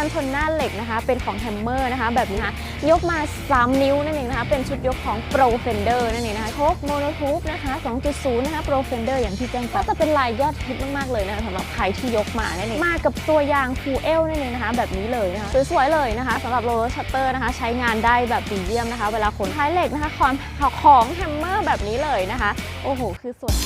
กันชนหน้าเหล็กนะคะ เป็นของแฮมเมอร์นะคะ แบบนี้นะคะยกมา 3 นิ้วนั่นเองนะคะ เป็นชุดยกของ Pro Fender นั่นเองนะคะโชคโมโนทูบนะคะ 2.0 นะคะ Pro Fender อย่างที่แจ้งไปก็จะเป็นลายยอดฮิตมากๆเลยนะคะสำหรับใครที่ยกมานั่นเองมากับตัวยาง Full L นั่นเองนะคะ แบบนี้เลยนะคะสวยๆเลยนะคะสำหรับโรลเลอร์ชัตเตอร์นะคะ ใช้งานได้แบบดีเยี่ยมนะคะ เวลาขนท้ายเหล็กนะคะของของแฮมเมอร์แบบนี้เลยนะคะ โอ้โห คือสวย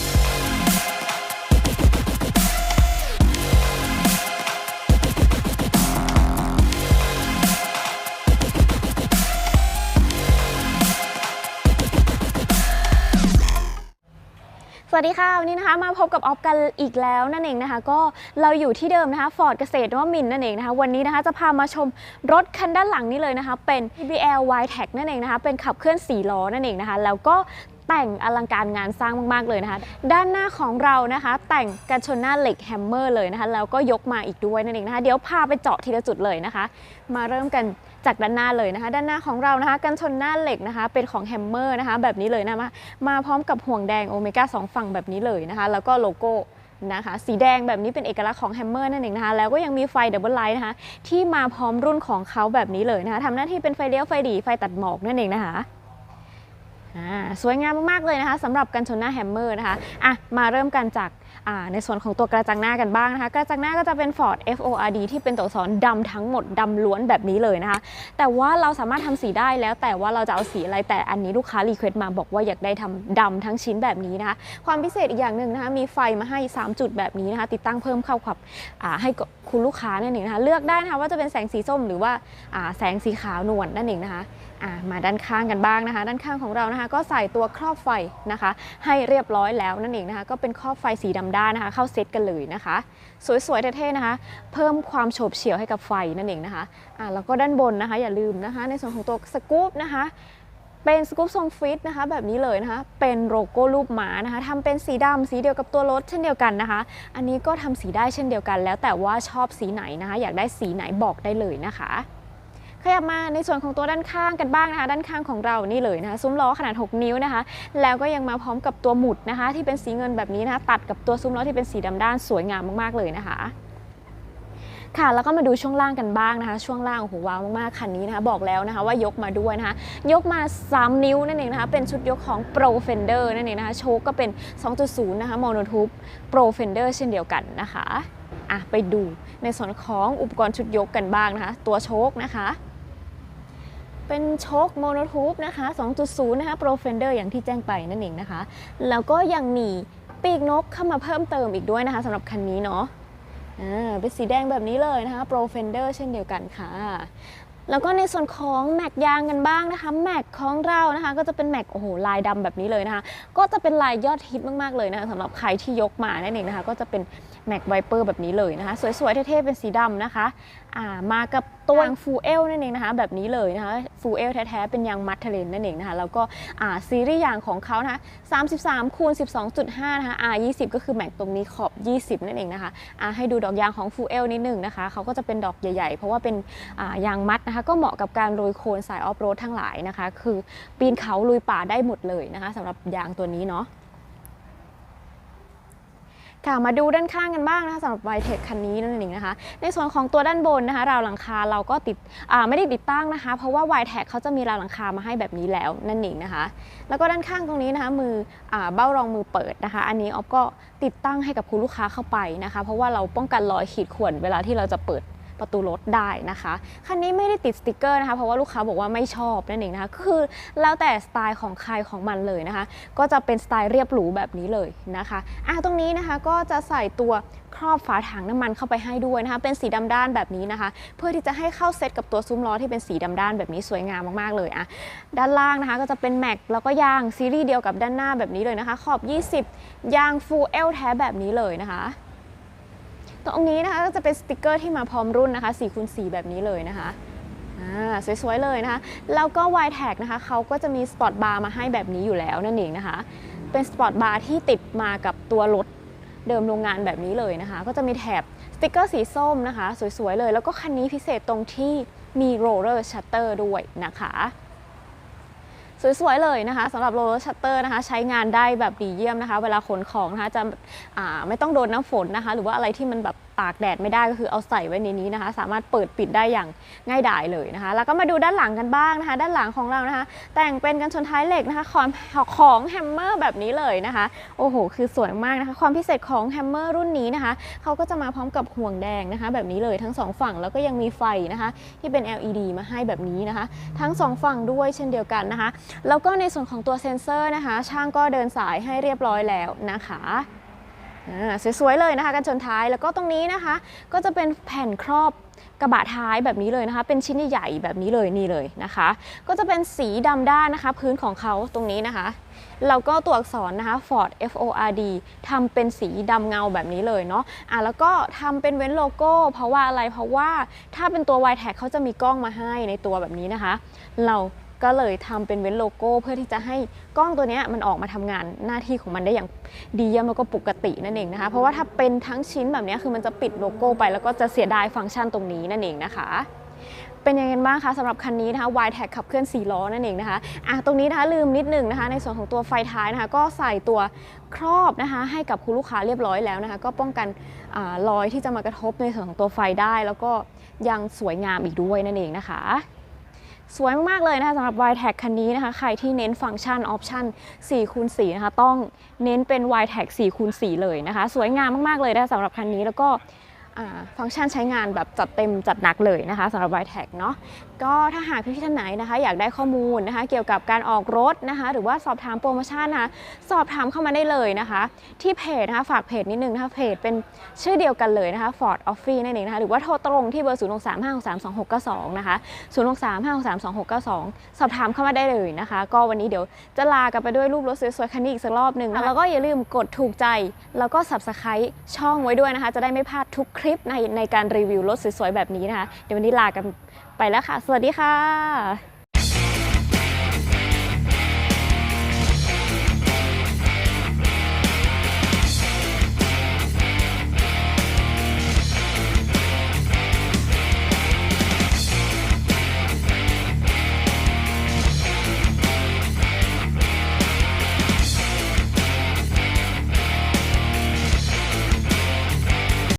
วัสดีค่ะ วันนี้นะคะมาพบกับออฟกันอีกแล้วนั่นเองนะคะ ก็เราอยู่ที่เดิมนะคะฟอร์ดเกษตรนวมินน์นั่นเองนะคะ วันนี้นะคะจะพามาชมรถคันด้านหลังนี้เลยนะคะ เป็น PBL y t e c นั่นเองนะคะ เป็นขับเคลื่อน4ล้อนั่นเองนะคะ แล้วก็แต่งอลังการงานสร้างมาก ๆ เลยนะคะ ด้านหน้าของเรานะคะ แต่งกันชนหน้าเหล็กแฮมเมอร์เลยนะคะ แล้วก็ยกมาอีกด้วยนั่นเองนะคะ เดี๋ยวพาไปเจาะทีละจุดเลยนะคะ มาเริ่มกัน จากด้านหน้าเลยนะคะ ด้านหน้าของเรานะคะ กันชนหน้าเหล็กนะคะ เป็นของแฮมเมอร์นะคะ แบบนี้เลยนะมามาพร้อมกับห่วงแดงโอเมก้า2ฝั่งแบบนี้เลยนะคะ แล้วก็โลโก้นะคะสีแดงแบบนี้เป็นเอกลักษณ์ของแฮมเมอร์นั่นเองนะคะ แล้วก็ยังมีไฟดับเบิลไลท์นะคะ ที่มาพร้อมรุ่นของเขาแบบนี้เลยนะคะทำหน้าที่เป็นไฟเลี้ยวไฟดีไฟตัดหมอกนั่นเองนะคะ สวยงามมากๆเลยนะคะสำหรับกันชนหน้าแฮมเมอร์นะคะอะมาเริ่มกันจากในส่วนของตัวกระจังหน้ากันบ้างนะคะ กระจังหน้าก็จะเป็น Ford FORD ที่เป็นตัวอักษรดำทั้งหมดดำล้วนแบบนี้เลยนะคะ แต่ว่าเราสามารถทำสีได้แล้วแต่ว่าเราจะเอาสีอะไรแต่อันนี้ลูกค้ารีเควสต์มาบอกว่าอยากได้ทำดำทั้งชิ้นแบบนี้นะคะ ความพิเศษอีกอย่างหนึ่งนะคะมีไฟมาให้ 3 จุดแบบนี้นะคะ ติดตั้งเพิ่มเข้ากับให้คุณลูกค้านั่นเองนะคะเลือกได้นะคะว่าจะเป็นแสงสีส้มหรือว่าแสงสีขาวนวลนั่นเองนะคะมาด้านข้างกันบ้างนะคะ ด้านข้างของเรานะคะก็ใส่ตัวครอบไฟนะคะ ให้เรียบร้อยแล้วนั่นเองนะคะก็เป็นครอบไฟสีดำด้านนะคะ เข้าเซตกันเลยนะคะ สวยๆเท่ๆนะคะ เพิ่มความโฉบเฉี่ยวให้กับไฟนั่นเองนะคะอะแล้วก็ด้านบนนะคะอย่าลืมนะคะ ในส่วนของตัวสกู๊ปนะคะเป็นสกู๊ปทรงฟิตนะคะแบบนี้เลยนะคะ เป็นโลโก้รูปหมานะคะทำเป็นสีดำสีเดียวกับตัวรถเช่นเดียวกันนะคะ อันนี้ก็ทำสีได้เช่นเดียวกัน แล้วแต่ว่าชอบสีไหนนะคะ อยากได้สีไหนบอกได้เลยนะคะ ขยับมาในส่วนของตัวด้านข้างกันบ้างนะคะ ด้านข้างของเรานี่เลยนะคะซุ้มล้อขนาด 6 นิ้วนะคะ แล้วก็ยังมาพร้อมกับตัวหมุดนะคะ ที่เป็นสีเงินแบบนี้นะคะ ตัดกับตัวซุ้มล้อที่เป็นสีดำด้านสวยงามมากๆเลยนะคะค่ะแล้วก็มาดูช่วงล่างกันบ้างนะคะ ช่วงล่างโอ้โหว้าวมากๆคันนี้นะคะ บอกแล้วนะคะว่ายกมาด้วยนะคะ ยกมา 3 นิ้วนั่นเองนะคะ เป็นชุดยกของ Pro Fender นั่นเองนะคะโชคก็เป็น 2.0 นะคะโมโนทูบ Pro Fender เช่นเดียวกันนะคะอะไปดูในส่วนของอุปกรณ์ชุดยกกันบ้างนะคะ ตัวโชคนะคะ เป็นโชคโมโนทูบนะคะ 2.0 นะคะ Pro Fender อย่างที่แจ้งไปนั่นเองนะคะ แล้วก็ยังมีปีกนกเข้ามาเพิ่มเติมอีกด้วยนะคะสำหรับคันนี้เนาะอ่าเป็นสีแดงแบบนี้เลยนะคะ Pro Fender เช่นเดียวกันค่ะ แล้วก็ในส่วนของแม็กยางกันบ้างนะคะแม็กของเรานะคะ ก็จะเป็นแม็กโอ้โหลายดำแบบนี้เลยนะคะ ก็จะเป็นลายยอดฮิตมากๆเลยนะคะสำหรับใครที่ยกมานั่นเองนะคะ ก็จะเป็นแม็กไวเปอร์แบบนี้เลยนะคะ สวยๆเท่ๆเป็นสีดำนะคะ มากับตัวยางฟูเอลนั่นเองนะคะแบบนี้เลยนะคะฟูเอลแท้ๆ เป็นยางมัดเทเลนนั่นเองนะคะแล้วก็ซีรีส์ยางของเขานะคะ33คูณ12.5 นะคะ R 20 ก็คือแม็กตรงนี้ขอบ 20 นั่นเองนะคะให้ดูดอกยางของฟูเอลนิดหนึ่งนะคะเขาก็จะเป็นดอกใหญ่ๆ เพราะว่าเป็นยางมัดนะคะ ก็เหมาะกับการโรยโคลนสายออฟโรดทั้งหลายนะคะ คือปีนเขาลุยป่าได้หมดเลยนะคะสำหรับยางตัวนี้เนาะ ค่ะมาดูด้านข้างกันบ้างนะคะสำหรับไวเทคคันนี้นั่นเองนะคะ ในส่วนของตัวด้านบนนะคะ ราวหลังคาเราก็ติดไม่ได้ติดตั้งนะคะ เพราะว่าไวเทคเขาจะมีราวหลังคามาให้แบบนี้แล้วนั่นเองนะคะ แล้วก็ด้านข้างตรงนี้นะคะ มืออเบ้ารองมือเปิดนะคะ อันนี้ออฟก็ติดตั้งให้กับคุณลูกค้าเข้าไปนะคะ เพราะว่าเราป้องกันรอยขีดข่วนเวลาที่เราจะเปิด ประตูรถได้นะคะ คันนี้ไม่ได้ติดสติกเกอร์นะคะ เพราะว่าลูกค้าบอกว่าไม่ชอบนั่นเองนะคะ คือแล้วแต่สไตล์ของใครของมันเลยนะคะ ก็จะเป็นสไตล์เรียบหรูแบบนี้เลยนะคะอะตรงนี้นะคะก็จะใส่ตัวครอบฝาถังน้ำมันเข้าไปให้ด้วยนะคะ เป็นสีดำด้านแบบนี้นะคะ เพื่อที่จะให้เข้าเซตกับตัวซุ้มล้อที่เป็นสีดำด้านแบบนี้สวยงามมากๆเลยอะด้านล่างนะคะก็จะเป็นแม็กแล้วก็ยางซีรีส์เดียวกับด้านหน้าแบบนี้เลยนะคะ ขอบ 20 ยางฟูลเอลแท้แบบนี้เลยนะคะ ตรงนี้นะคะก็จะเป็นสติกเกอร์ที่มาพร้อมรุ่นนะคะ4คูณ4แบบนี้เลยนะคะสวยๆเลยนะคะ แล้วก็ y t a g นะคะเขาก็จะมีสปอร์ตบาร์มาให้แบบนี้อยู่แล้วนั่นเองนะคะ เป็นสปอร์ตบาร์ที่ติดมากับตัวรถเดิมโรงงานแบบนี้เลยนะคะ ก็จะมีแถบสติกเกอร์สีส้มนะคะ สวยๆเลย แล้วก็คันนี้พิเศษตรงที่มีโรลเลอร์ชัตเตอร์ด้วยนะคะ สวยๆเลยนะคะสำหรับโรลเลอร์ชัตเตอร์นะคะ ใช้งานได้แบบดีเยี่ยมนะคะ เวลาขนของนะคะจะไม่ต้องโดนน้ำฝนนะคะ หรือว่าอะไรที่มันแบบ ตากแดดไม่ได้ก็คือเอาใส่ไว้ในนี้นะคะ สามารถเปิดปิดได้อย่างง่ายดายเลยนะคะ แล้วก็มาดูด้านหลังกันบ้างนะคะ ด้านหลังของเรานะคะ แต่งเป็นกันชนท้ายเหล็กนะคะของของแฮมเมอร์แบบนี้เลยนะคะโอ้โหคือสวยมากนะคะความพิเศษของแฮมเมอร์รุ่นนี้นะคะเขาก็จะมาพร้อมกับห่วงแดงนะคะ แบบนี้เลยทั้งสองฝั่งแล้วก็ยังมีไฟนะคะที่เป็น LED มาให้แบบนี้นะคะ ทั้งสองฝั่งด้วยเช่นเดียวกันนะคะ แล้วก็ในส่วนของตัวเซ็นเซอร์นะคะ ช่างก็เดินสายให้เรียบร้อยแล้วนะคะ สวยๆเลยนะคะกันชนท้ายแล้วก็ตรงนี้นะคะ ก็จะเป็นแผ่นครอบกระบะท้ายแบบนี้เลยนะคะ เป็นชิ้นใหญ่ๆแบบนี้เลยนี่เลยนะคะ ก็จะเป็นสีดำด้านนะคะ พื้นของเขาตรงนี้นะคะแล้วก็ตัวอักษรนะคะ Ford F O R D ทำเป็นสีดำเงาแบบนี้เลยเนาะอะแล้วก็ทำเป็นเว้นโลโก้ เพราะว่าอะไรเพราะว่าถ้าเป็นตัว y t a g เขาจะมีกล้องมาให้ในตัวแบบนี้นะคะ เรา ก็เลยทำเป็นเว้นโลโก้ เพื่อที่จะให้กล้องตัวนี้มันออกมาทำงานหน้าที่ของมันได้อย่างดีเยี่ยมแล้วก็ปกตินั่นเองนะคะ เพราะว่าถ้าเป็นทั้งชิ้นแบบนี้คือมันจะปิดโลโก้ไป แล้วก็จะเสียดายฟังก์ชันตรงนี้นั่นเองนะคะเป็นยังไงบ้างคะสำหรับคันนี้นะคะ y t a g ขับเคลื่อน 4 ล้อนั่นเองนะคะอะตรงนี้นะคะลืมนิดหนึงนะคะ ในส่วนของตัวไฟท้ายนะคะ ก็ใส่ตัวครอบนะคะ ให้กับคุณลูกค้าเรียบร้อยแล้วนะคะ ก็ป้องกันอรอยที่จะมากระทบในส่วนของตัวไฟได้ แล้วก็ยังสวยงามอีกด้วยนั่นเองนะคะ สวยมาก ๆ เลยนะคะสำหรับ y t a g คันนี้นะคะ ใครที่เน้นฟังก์ชันออปชัน4คูณ4นะคะ ต้องเน้นเป็น y t a g 4คูณ4เลยนะคะ สวยงามมาก ๆ เลยนะคะสำหรับคันนี้แล้วก็ ฟังก์ชันใช้งานแบบจัดเต็มจัดหนักเลยนะคะสำหรับ y t a g เนาะก็ถ้าหากพี่ๆท่านไหนนะคะ อยากได้ข้อมูลนะคะ เกี่ยวกับการออกรถนะคะ หรือว่าสอบถามโปรโมชั่นนะคะสอบถามเข้ามาได้เลยนะคะ ที่เพจนะคะฝากเพจนิดนึงนะคะเพจเป็นชื่อเดียวกันเลยนะคะ Ford o f f i นั่นเองนะคะ หรือว่าโทรตรงที่เบอร์0 6 3 5 6 3 2 6 9 2 นะคะ 0 6 3 5 6 3 2 6 9 2 สอบถามเข้ามาได้เลยนะคะ ก็วันนี้เดี๋ยวจะลากันไปด้วยรูปรถสวยๆคันนี้อีกสักรอบหนึ่งแล้วก็อย่าลืมกดถูกใจ แล้วก็ Subscribe ช่องไว้ด้วยนะคะ จะได้ไม่พลาดทุกคลิปในในการรีวิวรถสวยๆแบบนี้นะคะ เดี๋ยววันนี้ลากันไปแล้วค่ะ สวัสดีค่ะ